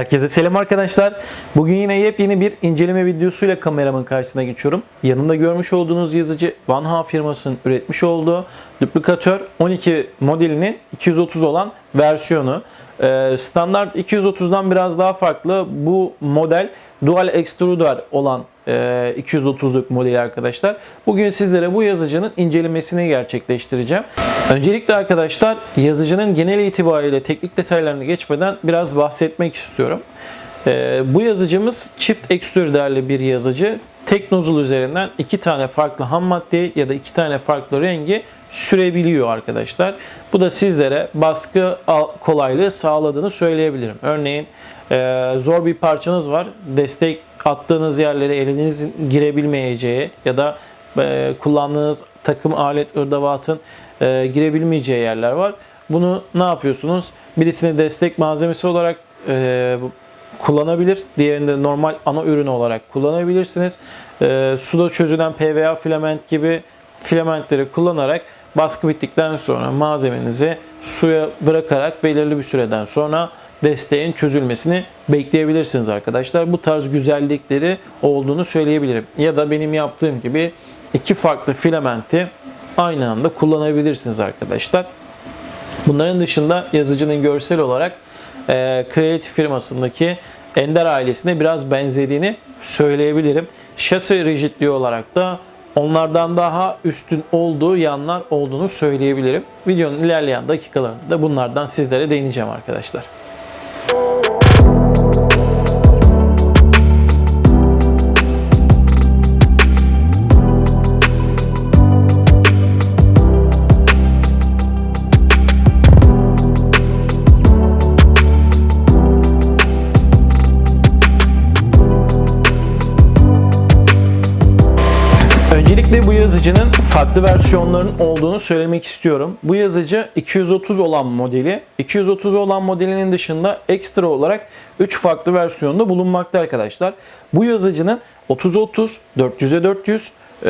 Herkese selam arkadaşlar. Bugün yine yepyeni bir inceleme videosuyla kameramın karşısına geçiyorum. Yanında görmüş olduğunuz yazıcı Vanha firmasının üretmiş olduğu duplikatör 12 modelinin 230 olan versiyonu. Ee, Standart 230'dan biraz daha farklı. Bu model Dual Extruder olan 230'luk modeli arkadaşlar. Bugün sizlere bu yazıcının incelemesini gerçekleştireceğim. Öncelikle arkadaşlar yazıcının genel itibariyle teknik detaylarını geçmeden biraz bahsetmek istiyorum. E, bu yazıcımız çift ekstrüderli bir yazıcı. Tek nozul üzerinden iki tane farklı ham madde ya da iki tane farklı rengi sürebiliyor arkadaşlar. Bu da sizlere baskı kolaylığı sağladığını söyleyebilirim. Örneğin e, zor bir parçanız var. Destek attığınız yerlere elinizin girebilmeyeceği ya da e, kullandığınız takım alet ırdavatın e, girebilmeyeceği yerler var. Bunu ne yapıyorsunuz? Birisini destek malzemesi olarak kullanabilir. Diğerini de normal ana ürün olarak kullanabilirsiniz. E, suda çözülen PVA filament gibi filamentleri kullanarak baskı bittikten sonra malzemenizi suya bırakarak belirli bir süreden sonra desteğin çözülmesini bekleyebilirsiniz arkadaşlar. Bu tarz güzellikleri olduğunu söyleyebilirim. Ya da benim yaptığım gibi iki farklı filamenti aynı anda kullanabilirsiniz arkadaşlar. Bunların dışında yazıcının görsel olarak e, Creative firmasındaki Ender ailesine biraz benzediğini söyleyebilirim. Şasi rigidliği olarak da onlardan daha üstün olduğu yanlar olduğunu söyleyebilirim. Videonun ilerleyen dakikalarında da bunlardan sizlere değineceğim arkadaşlar. Yazıcının farklı versiyonlarının olduğunu söylemek istiyorum. Bu yazıcı 230 olan modeli. 230 olan modelinin dışında ekstra olarak 3 farklı versiyonda bulunmakta arkadaşlar. Bu yazıcının 30'a 30, 400'e 400, e,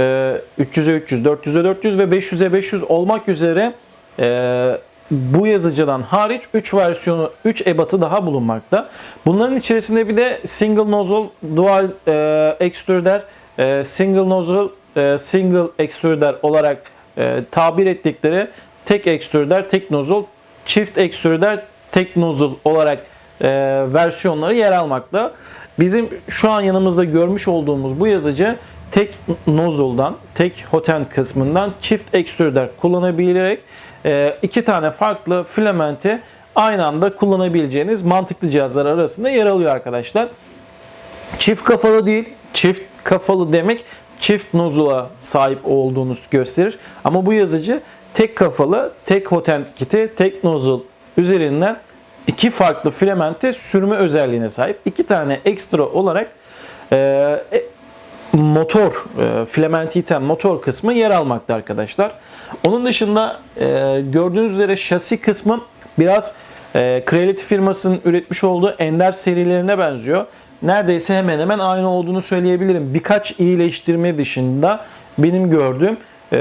300'e 300, 400'e 400 ve 500'e 500 olmak üzere e, bu yazıcıdan hariç 3 versiyonu, 3 ebatı daha bulunmakta. Bunların içerisinde bir de single nozzle, dual e, extruder, e, single nozzle, e, single extruder olarak e, tabir ettikleri tek extruder, tek nozzle, çift extruder, tek nozzle olarak e, versiyonları yer almakta. Bizim şu an yanımızda görmüş olduğumuz bu yazıcı tek nozzle'dan, tek hoten kısmından çift extruder kullanabilerek e, iki tane farklı filamenti aynı anda kullanabileceğiniz mantıklı cihazlar arasında yer alıyor arkadaşlar. Çift kafalı değil, çift kafalı demek çift nozula sahip olduğunu gösterir. Ama bu yazıcı tek kafalı, tek hotent kiti, tek nozul üzerinden iki farklı filamenti sürme özelliğine sahip. İki tane ekstra olarak e, e, motor, e, filamenti iten motor kısmı yer almakta arkadaşlar. Onun dışında e, gördüğünüz üzere şasi kısmı biraz e, Creality firmasının üretmiş olduğu Ender serilerine benziyor. Neredeyse hemen hemen aynı olduğunu söyleyebilirim. Birkaç iyileştirme dışında benim gördüğüm e,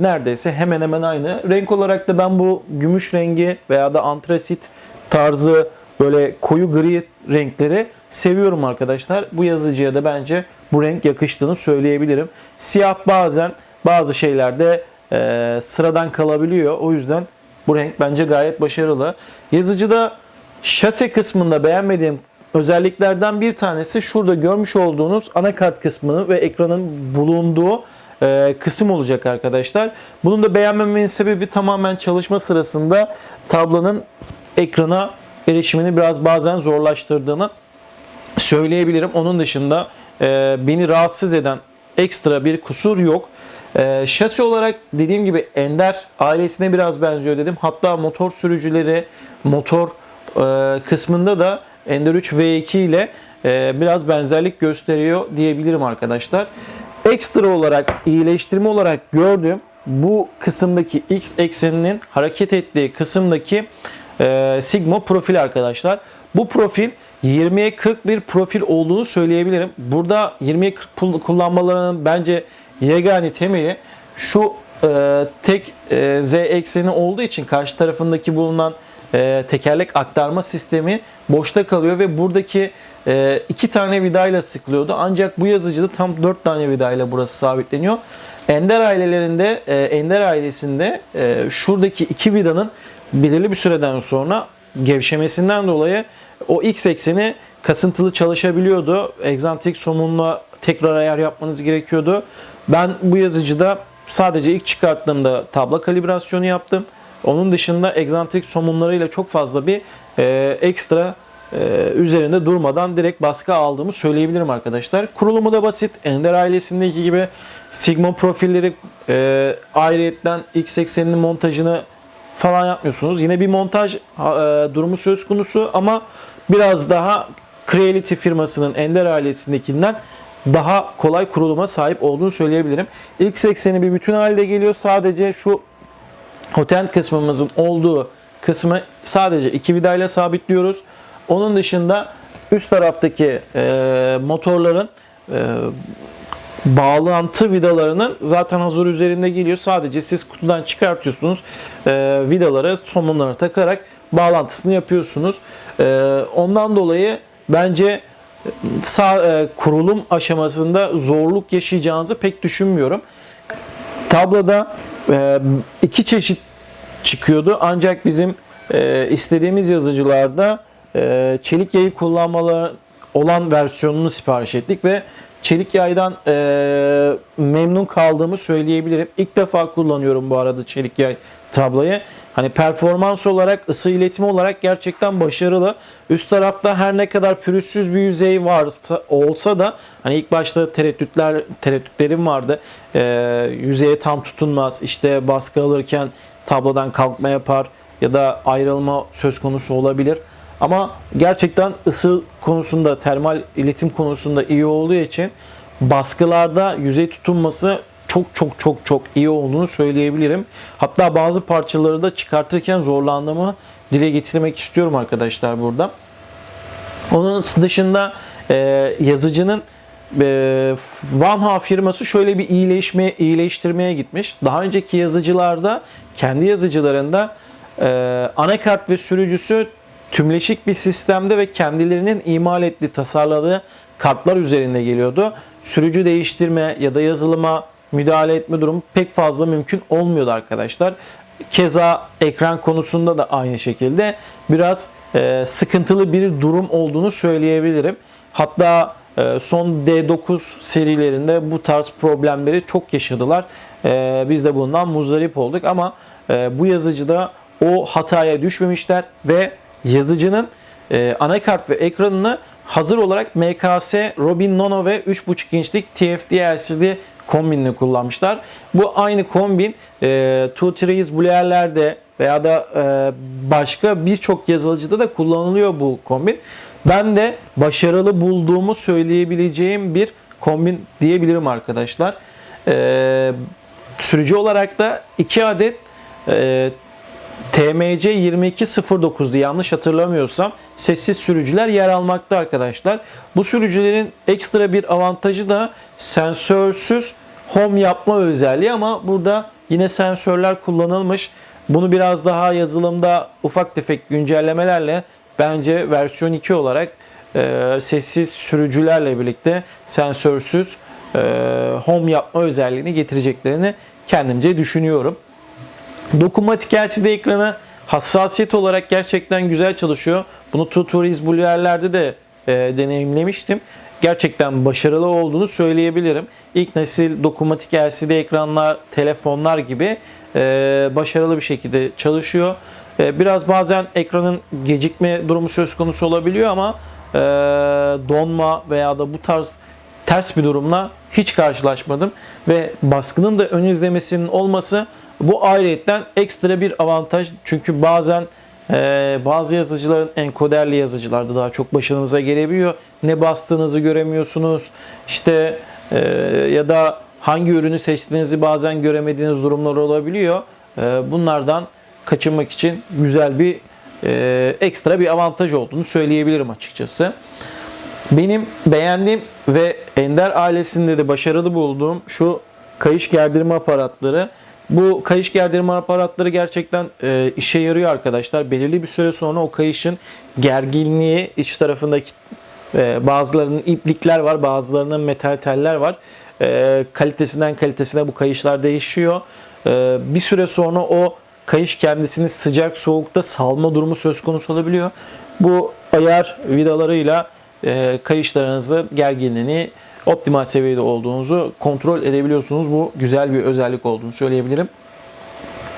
neredeyse hemen hemen aynı. Renk olarak da ben bu gümüş rengi veya da antrasit tarzı böyle koyu gri renkleri seviyorum arkadaşlar. Bu yazıcıya da bence bu renk yakıştığını söyleyebilirim. Siyah bazen bazı şeylerde e, sıradan kalabiliyor. O yüzden bu renk bence gayet başarılı. Yazıcıda şase kısmında beğenmediğim özelliklerden bir tanesi şurada görmüş olduğunuz anakart kısmını ve ekranın bulunduğu e, kısım olacak arkadaşlar. Bunun da beğenmememin sebebi tamamen çalışma sırasında tablonun ekrana erişimini biraz bazen zorlaştırdığını söyleyebilirim. Onun dışında e, beni rahatsız eden ekstra bir kusur yok. E, şasi olarak dediğim gibi Ender ailesine biraz benziyor dedim. Hatta motor sürücüleri motor e, kısmında da Ender 3 V2 ile e, biraz benzerlik gösteriyor diyebilirim arkadaşlar. Ekstra olarak iyileştirme olarak gördüğüm bu kısımdaki X ekseninin hareket ettiği kısımdaki e, Sigma profil arkadaşlar. Bu profil 20'ye 40 bir profil olduğunu söyleyebilirim. Burada 20'ye 40 pul- kullanmalarının bence yegane temeli şu e, tek Z ekseni olduğu için karşı tarafındaki bulunan e, tekerlek aktarma sistemi boşta kalıyor ve buradaki e, iki tane vidayla sıkılıyordu. Ancak bu yazıcıda tam dört tane vidayla burası sabitleniyor. Ender ailelerinde, e, Ender ailesinde e, şuradaki iki vidanın belirli bir süreden sonra gevşemesinden dolayı o X ekseni kasıntılı çalışabiliyordu. Egzantrik somunla tekrar ayar yapmanız gerekiyordu. Ben bu yazıcıda sadece ilk çıkarttığımda tabla kalibrasyonu yaptım. Onun dışında egzantrik somunlarıyla çok fazla bir e, ekstra e, üzerinde durmadan direkt baskı aldığımı söyleyebilirim arkadaşlar. Kurulumu da basit. Ender ailesindeki gibi Sigma profilleri e, ayrıyetten X80'inin montajını falan yapmıyorsunuz. Yine bir montaj e, durumu söz konusu ama biraz daha Creality firmasının Ender ailesindekinden daha kolay kuruluma sahip olduğunu söyleyebilirim. X80'i bir bütün halde geliyor. Sadece şu hotel kısmımızın olduğu kısmı sadece iki vidayla sabitliyoruz. Onun dışında üst taraftaki e, motorların e, bağlantı vidalarının zaten hazır üzerinde geliyor. Sadece siz kutudan çıkartıyorsunuz. E, vidaları somunlara takarak bağlantısını yapıyorsunuz. E, ondan dolayı bence sağ, e, kurulum aşamasında zorluk yaşayacağınızı pek düşünmüyorum. Tabloda e, iki çeşit çıkıyordu ancak bizim e, istediğimiz yazıcılarda e, çelik yayı kullanmaları olan versiyonunu sipariş ettik ve çelik yaydan memnun kaldığımı söyleyebilirim. İlk defa kullanıyorum bu arada çelik yay tablayı. Hani performans olarak, ısı iletimi olarak gerçekten başarılı. Üst tarafta her ne kadar pürüzsüz bir yüzey varsa olsa da hani ilk başta tereddütler tereddütlerim vardı. Ee, yüzeye tam tutunmaz. İşte baskı alırken tablodan kalkma yapar ya da ayrılma söz konusu olabilir. Ama gerçekten ısı konusunda, termal iletim konusunda iyi olduğu için baskılarda yüzey tutunması çok çok çok çok iyi olduğunu söyleyebilirim. Hatta bazı parçaları da çıkartırken zorlandığımı dile getirmek istiyorum arkadaşlar burada. Onun dışında e, yazıcının e, Vanha firması şöyle bir iyileşme, iyileştirmeye gitmiş. Daha önceki yazıcılarda kendi yazıcılarında e, anakart ve sürücüsü tümleşik bir sistemde ve kendilerinin imal ettiği, tasarladığı kartlar üzerinde geliyordu. Sürücü değiştirme ya da yazılıma müdahale etme durumu pek fazla mümkün olmuyordu arkadaşlar. Keza ekran konusunda da aynı şekilde biraz e, sıkıntılı bir durum olduğunu söyleyebilirim. Hatta e, son D9 serilerinde bu tarz problemleri çok yaşadılar. E, biz de bundan muzdarip olduk ama e, bu yazıcıda o hataya düşmemişler ve yazıcının e, anakart ve ekranını hazır olarak MKS Robin Nano ve 3.5 inçlik TFT LCD kombinini kullanmışlar. Bu aynı kombin e, Two Trees Blue'lerde veya da e, başka birçok yazılıcıda da kullanılıyor bu kombin. Ben de başarılı bulduğumu söyleyebileceğim bir kombin diyebilirim arkadaşlar. E, sürücü olarak da 2 adet e, TMC 2209'du yanlış hatırlamıyorsam sessiz sürücüler yer almakta arkadaşlar. Bu sürücülerin ekstra bir avantajı da sensörsüz home yapma özelliği ama burada yine sensörler kullanılmış. Bunu biraz daha yazılımda ufak tefek güncellemelerle bence versiyon 2 olarak e, sessiz sürücülerle birlikte sensörsüz e, home yapma özelliğini getireceklerini kendimce düşünüyorum. Dokunmatik LCD ekranı hassasiyet olarak gerçekten güzel çalışıyor. Bunu Tutorials Blue'lerde de e, deneyimlemiştim. Gerçekten başarılı olduğunu söyleyebilirim. İlk nesil dokunmatik LCD ekranlar, telefonlar gibi e, başarılı bir şekilde çalışıyor. E, biraz bazen ekranın gecikme durumu söz konusu olabiliyor ama e, donma veya da bu tarz ters bir durumla hiç karşılaşmadım. Ve baskının da ön izlemesinin olması bu ayrıyetten ekstra bir avantaj. Çünkü bazen e, bazı yazıcıların enkoderli yazıcılarda daha çok başınıza gelebiliyor. Ne bastığınızı göremiyorsunuz. İşte e, ya da hangi ürünü seçtiğinizi bazen göremediğiniz durumlar olabiliyor. E, bunlardan kaçınmak için güzel bir e, ekstra bir avantaj olduğunu söyleyebilirim açıkçası. Benim beğendiğim ve Ender ailesinde de başarılı bulduğum şu kayış gerdirme aparatları Bu kayış gerdirme aparatları gerçekten e, işe yarıyor arkadaşlar. Belirli bir süre sonra o kayışın gerginliği iç tarafındaki e, bazılarının iplikler var, bazılarının metal teller var. E, kalitesinden kalitesine bu kayışlar değişiyor. E, bir süre sonra o kayış kendisini sıcak soğukta salma durumu söz konusu olabiliyor. Bu ayar vidalarıyla e, kayışlarınızı gerginliğini optimal seviyede olduğunuzu kontrol edebiliyorsunuz. Bu güzel bir özellik olduğunu söyleyebilirim.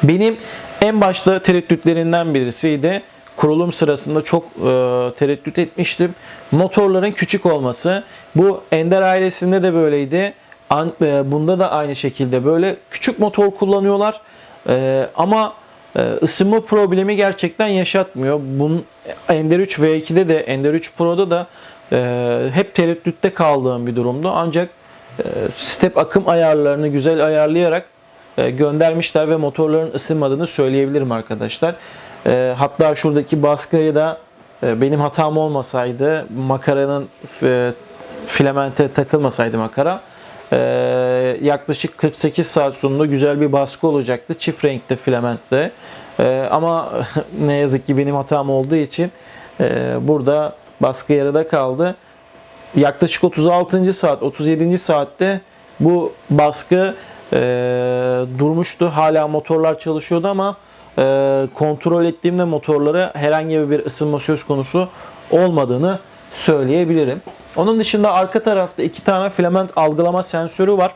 Benim en başta tereddütlerinden birisiydi. Kurulum sırasında çok e, tereddüt etmiştim. Motorların küçük olması. Bu Ender ailesinde de böyleydi. An, e, bunda da aynı şekilde böyle küçük motor kullanıyorlar. E, ama e, ısınma problemi gerçekten yaşatmıyor. Bunun Ender 3 V2'de de Ender 3 Pro'da da hep tereddütte kaldığım bir durumdu. Ancak e, step akım ayarlarını güzel ayarlayarak e, göndermişler ve motorların ısınmadığını söyleyebilirim arkadaşlar. E, Hatta şuradaki baskıyı da benim hatam olmasaydı makaranın filamente takılmasaydı makara yaklaşık 48 saat sonunda güzel bir baskı olacaktı. Çift renkte filamentte. Ama ne yazık ki benim hatam olduğu için burada baskı yarıda kaldı. Yaklaşık 36. saat, 37. saatte bu baskı e, durmuştu. Hala motorlar çalışıyordu ama e, kontrol ettiğimde motorlara herhangi bir ısınma söz konusu olmadığını söyleyebilirim. Onun dışında arka tarafta iki tane filament algılama sensörü var.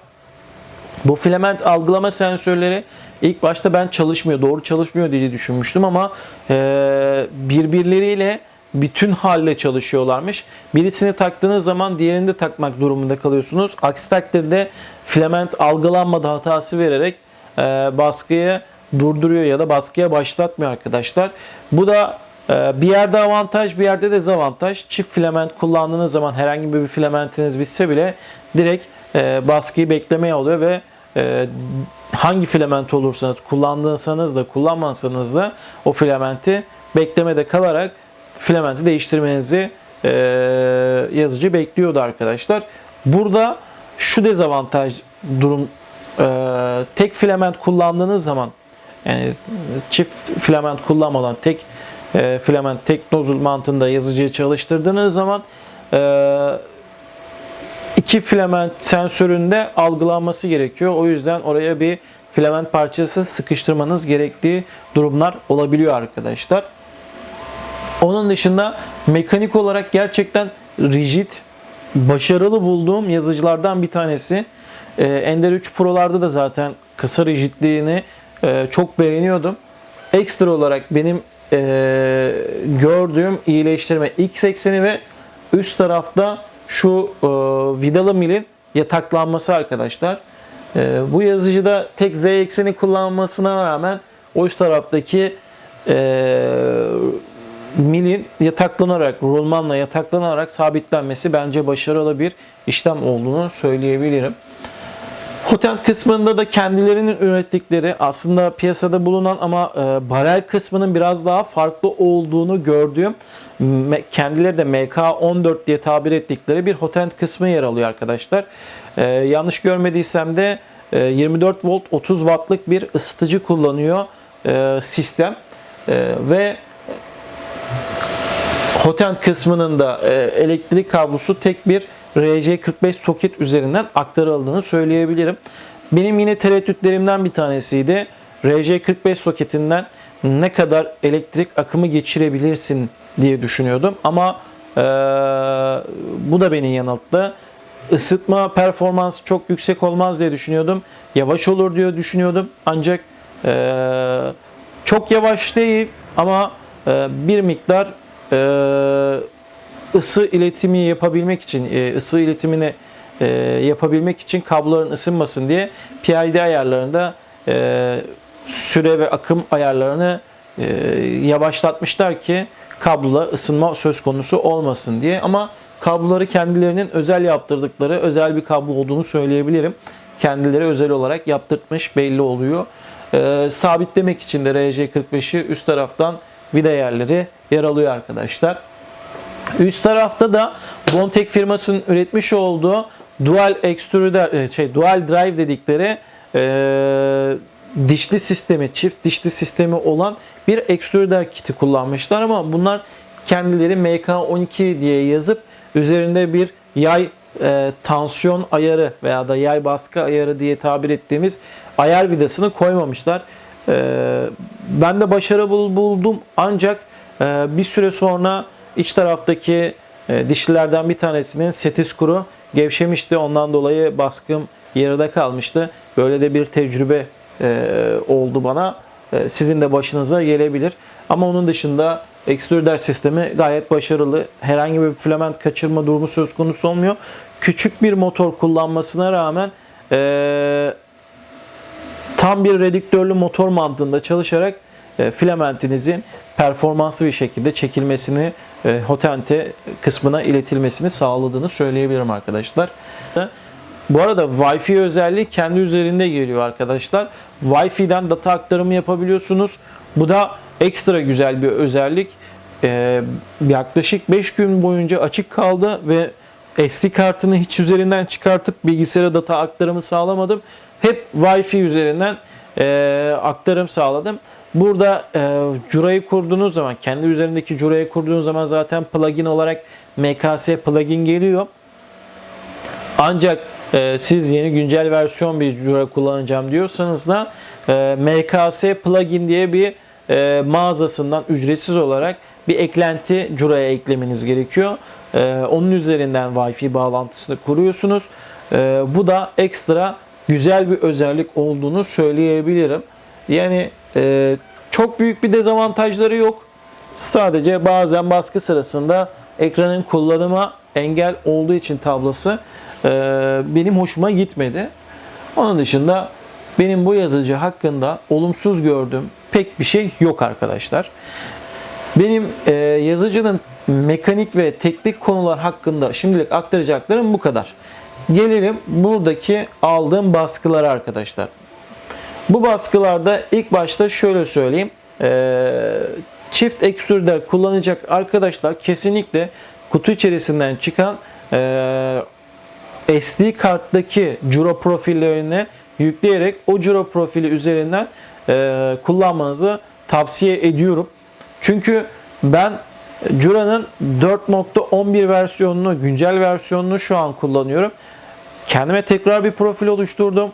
Bu filament algılama sensörleri ilk başta ben çalışmıyor, doğru çalışmıyor diye düşünmüştüm ama e, birbirleriyle bütün halde çalışıyorlarmış. Birisini taktığınız zaman diğerini de takmak durumunda kalıyorsunuz. Aksi takdirde filament algılanmadı hatası vererek e, baskıyı durduruyor ya da baskıya başlatmıyor arkadaşlar. Bu da e, bir yerde avantaj bir yerde dezavantaj. Çift filament kullandığınız zaman herhangi bir filamentiniz bitse bile direkt e, baskıyı beklemeye oluyor ve e, hangi filament olursanız kullandıysanız da kullanmasanız da o filamenti beklemede kalarak filamenti değiştirmenizi e, yazıcı bekliyordu arkadaşlar. Burada şu dezavantaj durum e, tek filament kullandığınız zaman yani çift filament kullanmadan tek e, filament tek nozul mantığında yazıcıyı çalıştırdığınız zaman e, iki filament sensöründe algılanması gerekiyor. O yüzden oraya bir filament parçası sıkıştırmanız gerektiği durumlar olabiliyor arkadaşlar. Onun dışında mekanik olarak gerçekten rigid, başarılı bulduğum yazıcılardan bir tanesi. Ee, Ender 3 Pro'larda da zaten kasa rigidliğini e, çok beğeniyordum. Ekstra olarak benim e, gördüğüm iyileştirme X80'i ve üst tarafta şu e, vidalı milin yataklanması arkadaşlar. Bu yazıcıda tek Z ekseni kullanmasına rağmen o üst taraftaki milin yataklanarak, rulmanla yataklanarak sabitlenmesi bence başarılı bir işlem olduğunu söyleyebilirim. Hotent kısmında da kendilerinin ürettikleri aslında piyasada bulunan ama e, barel kısmının biraz daha farklı olduğunu gördüğüm kendileri de MK14 diye tabir ettikleri bir hotent kısmı yer alıyor arkadaşlar. E, yanlış görmediysem de e, 24 volt 30 wattlık bir ısıtıcı kullanıyor e, sistem E, ve Hotent kısmının da e, elektrik kablosu tek bir RJ45 soket üzerinden aktarıldığını söyleyebilirim. Benim yine tereddütlerimden bir tanesiydi. RJ45 soketinden ne kadar elektrik akımı geçirebilirsin diye düşünüyordum. Ama e, bu da beni yanılttı. Isıtma performansı çok yüksek olmaz diye düşünüyordum. Yavaş olur diye düşünüyordum. Ancak e, çok yavaş değil ama e, bir miktar ısı iletimi yapabilmek için, e, ısı iletimini e, yapabilmek için kabloların ısınmasın diye PID ayarlarında e, süre ve akım ayarlarını yavaşlatmışlar ki kablola ısınma söz konusu olmasın diye. Ama kabloları kendilerinin özel yaptırdıkları özel bir kablo olduğunu söyleyebilirim. Kendileri özel olarak yaptırtmış belli oluyor. E, sabitlemek için de RJ45'i üst taraftan vida yerleri yer alıyor arkadaşlar. Üst tarafta da Bontek firmasının üretmiş olduğu Dual Extruder, e, şey Dual Drive dedikleri e, dişli sistemi, çift dişli sistemi olan bir extruder kiti kullanmışlar ama bunlar kendileri MK12 diye yazıp üzerinde bir yay e, tansiyon ayarı veya da yay baskı ayarı diye tabir ettiğimiz ayar vidasını koymamışlar. E, ben de başarı bul- buldum ancak bir süre sonra iç taraftaki e, dişlilerden bir tanesinin seti skuru gevşemişti. Ondan dolayı baskım yarıda kalmıştı. Böyle de bir tecrübe e, oldu bana. E, sizin de başınıza gelebilir. Ama onun dışında extruder sistemi gayet başarılı. Herhangi bir filament kaçırma durumu söz konusu olmuyor. Küçük bir motor kullanmasına rağmen tam bir redüktörlü motor mantığında çalışarak filamentinizin performanslı bir şekilde çekilmesini e, hotente kısmına iletilmesini sağladığını söyleyebilirim arkadaşlar. Bu arada Wi-Fi özelliği kendi üzerinde geliyor arkadaşlar. Wi-Fi'den data aktarımı yapabiliyorsunuz. Bu da ekstra güzel bir özellik. Ee, yaklaşık 5 gün boyunca açık kaldı ve SD kartını hiç üzerinden çıkartıp bilgisayara data aktarımı sağlamadım. Hep Wi-Fi üzerinden e, aktarım sağladım. Burada e, Cura'yı kurduğunuz zaman, kendi üzerindeki Cura'yı kurduğunuz zaman zaten plugin olarak MKS plugin geliyor. Ancak e, siz yeni güncel versiyon bir Jura kullanacağım diyorsanız da e, MKS plugin diye bir e, mağazasından ücretsiz olarak bir eklenti Jura'ya eklemeniz gerekiyor. E, onun üzerinden Wi-Fi bağlantısını kuruyorsunuz. E, bu da ekstra güzel bir özellik olduğunu söyleyebilirim. Yani e, çok büyük bir dezavantajları yok. Sadece bazen baskı sırasında ekranın kullanıma engel olduğu için tablası e, benim hoşuma gitmedi. Onun dışında benim bu yazıcı hakkında olumsuz gördüğüm pek bir şey yok arkadaşlar. Benim e, yazıcının mekanik ve teknik konular hakkında şimdilik aktaracaklarım bu kadar. Gelelim buradaki aldığım baskılara arkadaşlar. Bu baskılarda ilk başta şöyle söyleyeyim. Ee, çift ekstrüder kullanacak arkadaşlar kesinlikle kutu içerisinden çıkan e, SD karttaki Cura profillerine yükleyerek o Cura profili üzerinden e, kullanmanızı tavsiye ediyorum. Çünkü ben Cura'nın 4.11 versiyonunu, güncel versiyonunu şu an kullanıyorum. Kendime tekrar bir profil oluşturdum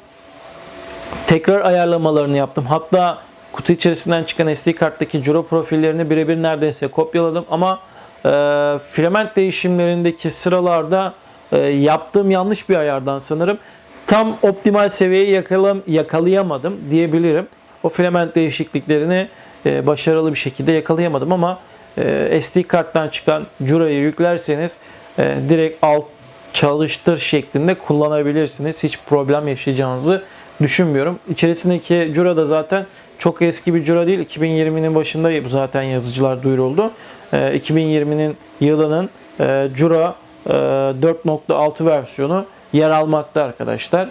tekrar ayarlamalarını yaptım. Hatta kutu içerisinden çıkan SD karttaki Curo profillerini birebir neredeyse kopyaladım ama e, filament değişimlerindeki sıralarda e, yaptığım yanlış bir ayardan sanırım tam optimal seviyeyi yakalam, yakalayamadım diyebilirim. O filament değişikliklerini e, başarılı bir şekilde yakalayamadım ama e, SD karttan çıkan Cura'yı yüklerseniz e, direkt alt çalıştır şeklinde kullanabilirsiniz. Hiç problem yaşayacağınızı düşünmüyorum. İçerisindeki Cura da zaten çok eski bir Cura değil. 2020'nin başında zaten yazıcılar duyuruldu. 2020'nin yılının e, Cura e, 4.6 versiyonu yer almakta arkadaşlar.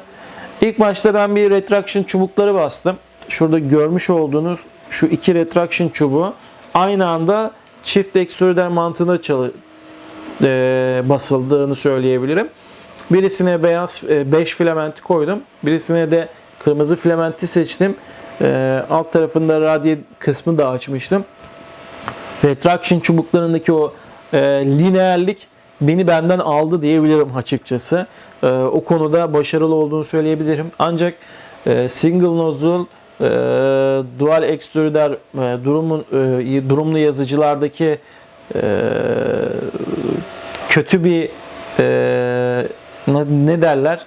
İlk başta ben bir retraction çubukları bastım. Şurada görmüş olduğunuz şu iki retraction çubuğu aynı anda çift extruder mantığında çalı, e, basıldığını söyleyebilirim. Birisine beyaz 5 e, filamenti koydum. Birisine de kırmızı filamenti seçtim. E, alt tarafında radyo kısmı da açmıştım. Retraction çubuklarındaki o e, lineerlik beni benden aldı diyebilirim açıkçası. O konuda başarılı olduğunu söyleyebilirim. Ancak single nozzle dual extruder e, durumun durumlu yazıcılardaki kötü bir ne derler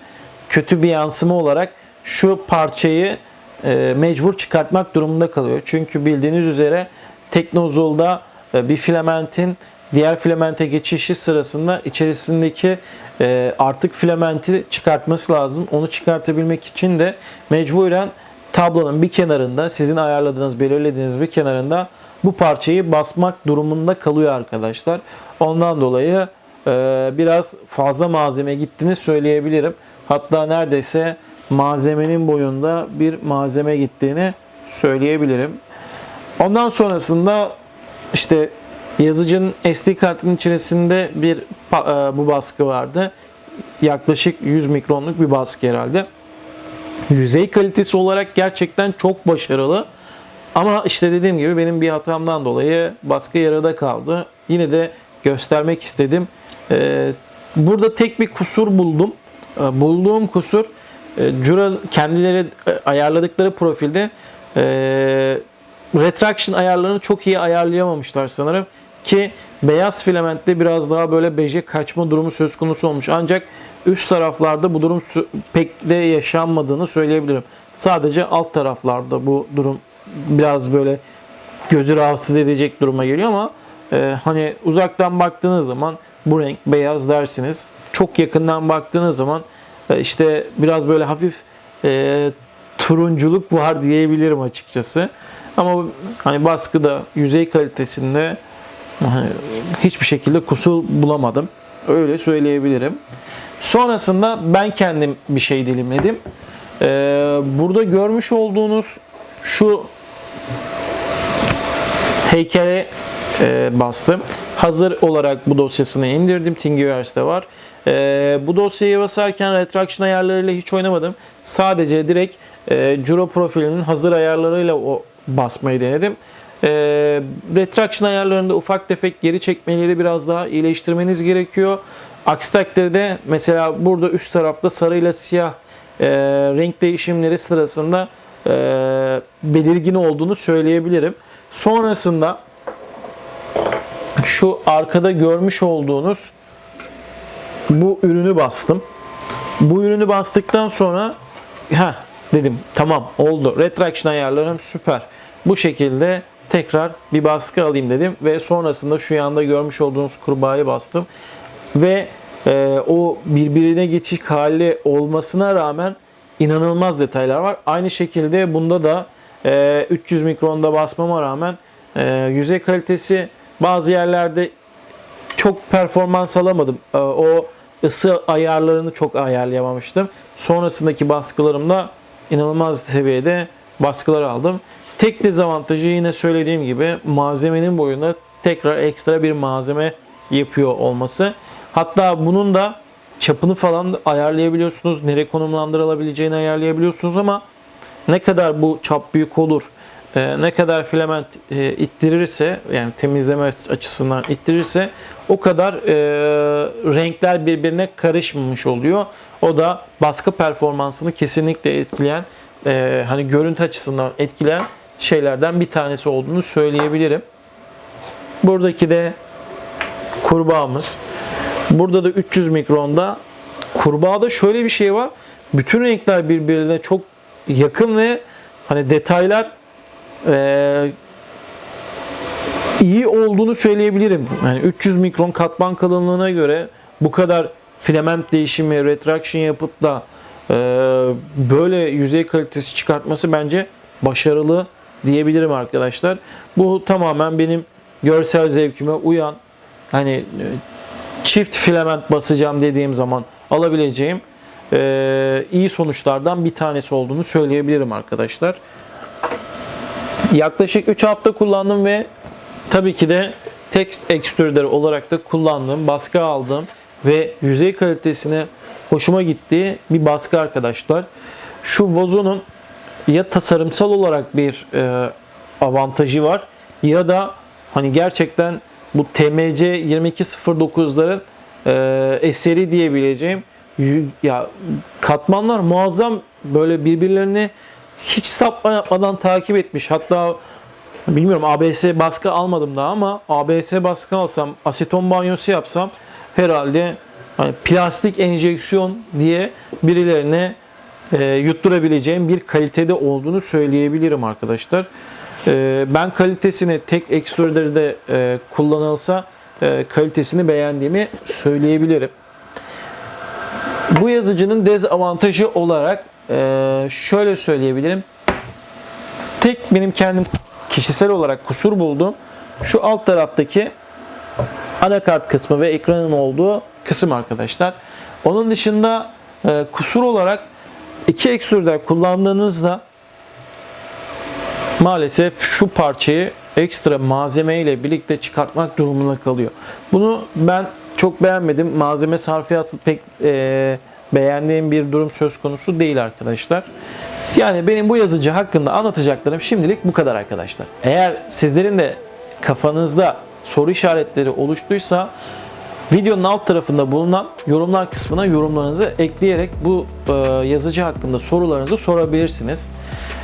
kötü bir yansıma olarak şu parçayı e, mecbur çıkartmak durumunda kalıyor. Çünkü bildiğiniz üzere Teknozol'da e, bir filamentin diğer filamente geçişi sırasında içerisindeki e, artık filamenti çıkartması lazım. Onu çıkartabilmek için de mecburen tablonun bir kenarında sizin ayarladığınız, belirlediğiniz bir kenarında bu parçayı basmak durumunda kalıyor arkadaşlar. Ondan dolayı biraz fazla malzeme gittiğini söyleyebilirim. Hatta neredeyse malzemenin boyunda bir malzeme gittiğini söyleyebilirim. Ondan sonrasında işte yazıcının SD kartının içerisinde bir e, bu baskı vardı. Yaklaşık 100 mikronluk bir baskı herhalde. yüzey kalitesi olarak gerçekten çok başarılı. Ama işte dediğim gibi benim bir hatamdan dolayı baskı yarıda kaldı. Yine de göstermek istedim. Ee, burada tek bir kusur buldum. Ee, bulduğum kusur e, Jura kendileri e, ayarladıkları profilde e, retraction ayarlarını çok iyi ayarlayamamışlar sanırım ki beyaz filamentte biraz daha böyle beje kaçma durumu söz konusu olmuş. Ancak üst taraflarda bu durum pek de yaşanmadığını söyleyebilirim. Sadece alt taraflarda bu durum biraz böyle gözü rahatsız edecek duruma geliyor ama e, hani uzaktan baktığınız zaman bu renk beyaz dersiniz. Çok yakından baktığınız zaman e, işte biraz böyle hafif e, turunculuk var diyebilirim açıkçası. Ama hani baskıda, yüzey kalitesinde hani hiçbir şekilde kusur bulamadım. Öyle söyleyebilirim. Sonrasında ben kendim bir şey dilimledim. Ee, burada görmüş olduğunuz şu heykele e, bastım. Hazır olarak bu dosyasını indirdim. Thingiverse'de var. E, bu dosyayı basarken retraction ayarlarıyla hiç oynamadım. Sadece direkt e, Juro profilinin hazır ayarlarıyla o basmayı denedim. E, retraction ayarlarında ufak tefek geri çekmeleri biraz daha iyileştirmeniz gerekiyor. Aksi takdirde mesela burada üst tarafta sarıyla siyah e, renk değişimleri sırasında e, belirgin olduğunu söyleyebilirim. Sonrasında şu arkada görmüş olduğunuz bu ürünü bastım. Bu ürünü bastıktan sonra ha dedim tamam oldu. Retraction ayarlarım süper. Bu şekilde tekrar bir baskı alayım dedim ve sonrasında şu yanda görmüş olduğunuz kurbağayı bastım ve e, o birbirine geçik hali olmasına rağmen inanılmaz detaylar var. Aynı şekilde bunda da e, 300 mikronda basmama rağmen e, yüzey kalitesi bazı yerlerde çok performans alamadım. E, o ısı ayarlarını çok ayarlayamamıştım. Sonrasındaki baskılarımda inanılmaz seviyede baskılar aldım. Tek dezavantajı yine söylediğim gibi malzemenin boyunda tekrar ekstra bir malzeme yapıyor olması. Hatta bunun da çapını falan ayarlayabiliyorsunuz. Nereye konumlandırılabileceğini ayarlayabiliyorsunuz ama ne kadar bu çap büyük olur, e, ne kadar filament e, ittirirse yani temizleme açısından ittirirse o kadar e, renkler birbirine karışmamış oluyor. O da baskı performansını kesinlikle etkileyen e, hani görüntü açısından etkileyen şeylerden bir tanesi olduğunu söyleyebilirim. Buradaki de kurbağamız. Burada da 300 mikronda. Kurbağada şöyle bir şey var. Bütün renkler birbirine çok yakın ve hani detaylar eee, iyi olduğunu söyleyebilirim. Yani 300 mikron katman kalınlığına göre bu kadar filament değişimi, retraction yapıp da eee, böyle yüzey kalitesi çıkartması bence başarılı diyebilirim arkadaşlar. Bu tamamen benim görsel zevkime uyan hani e, çift filament basacağım dediğim zaman alabileceğim e, iyi sonuçlardan bir tanesi olduğunu söyleyebilirim arkadaşlar. Yaklaşık 3 hafta kullandım ve tabii ki de tek ekstrüder olarak da kullandığım, baskı aldığım ve yüzey kalitesine hoşuma gittiği bir baskı arkadaşlar. Şu Vozo'nun ya tasarımsal olarak bir e, avantajı var ya da hani gerçekten bu TMC 2209'ların e, eseri diyebileceğim ya katmanlar muazzam böyle birbirlerini hiç sapma yapmadan takip etmiş. Hatta bilmiyorum ABS baskı almadım daha ama ABS baskı alsam, aseton banyosu yapsam herhalde hani plastik enjeksiyon diye birilerine e, yutturabileceğim bir kalitede olduğunu söyleyebilirim arkadaşlar. E, ben kalitesini tek ekstruderde e, kullanılsa e, kalitesini beğendiğimi söyleyebilirim. Bu yazıcının dezavantajı olarak e, şöyle söyleyebilirim. Tek benim kendim kişisel olarak kusur buldum. Şu alt taraftaki anakart kısmı ve ekranın olduğu kısım arkadaşlar. Onun dışında e, kusur olarak iki ekstrüder kullandığınızda maalesef şu parçayı ekstra malzeme ile birlikte çıkartmak durumunda kalıyor. Bunu ben çok beğenmedim. Malzeme sarfiyatı pek e, beğendiğim bir durum söz konusu değil arkadaşlar. Yani benim bu yazıcı hakkında anlatacaklarım şimdilik bu kadar arkadaşlar. Eğer sizlerin de kafanızda soru işaretleri oluştuysa videonun alt tarafında bulunan yorumlar kısmına yorumlarınızı ekleyerek bu e, yazıcı hakkında sorularınızı sorabilirsiniz.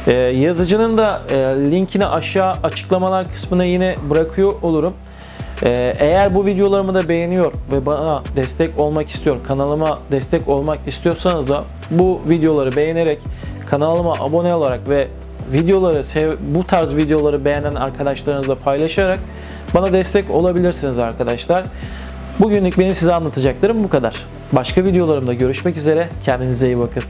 E, yazıcının da e, linkini aşağı açıklamalar kısmına yine bırakıyor olurum. Ee, Eğer bu videolarımı da beğeniyor ve bana destek olmak istiyor, kanalıma destek olmak istiyorsanız da bu videoları beğenerek kanalıma abone olarak ve videoları sev, bu tarz videoları beğenen arkadaşlarınızla paylaşarak bana destek olabilirsiniz arkadaşlar. Bugünlük benim size anlatacaklarım bu kadar. Başka videolarımda görüşmek üzere. Kendinize iyi bakın.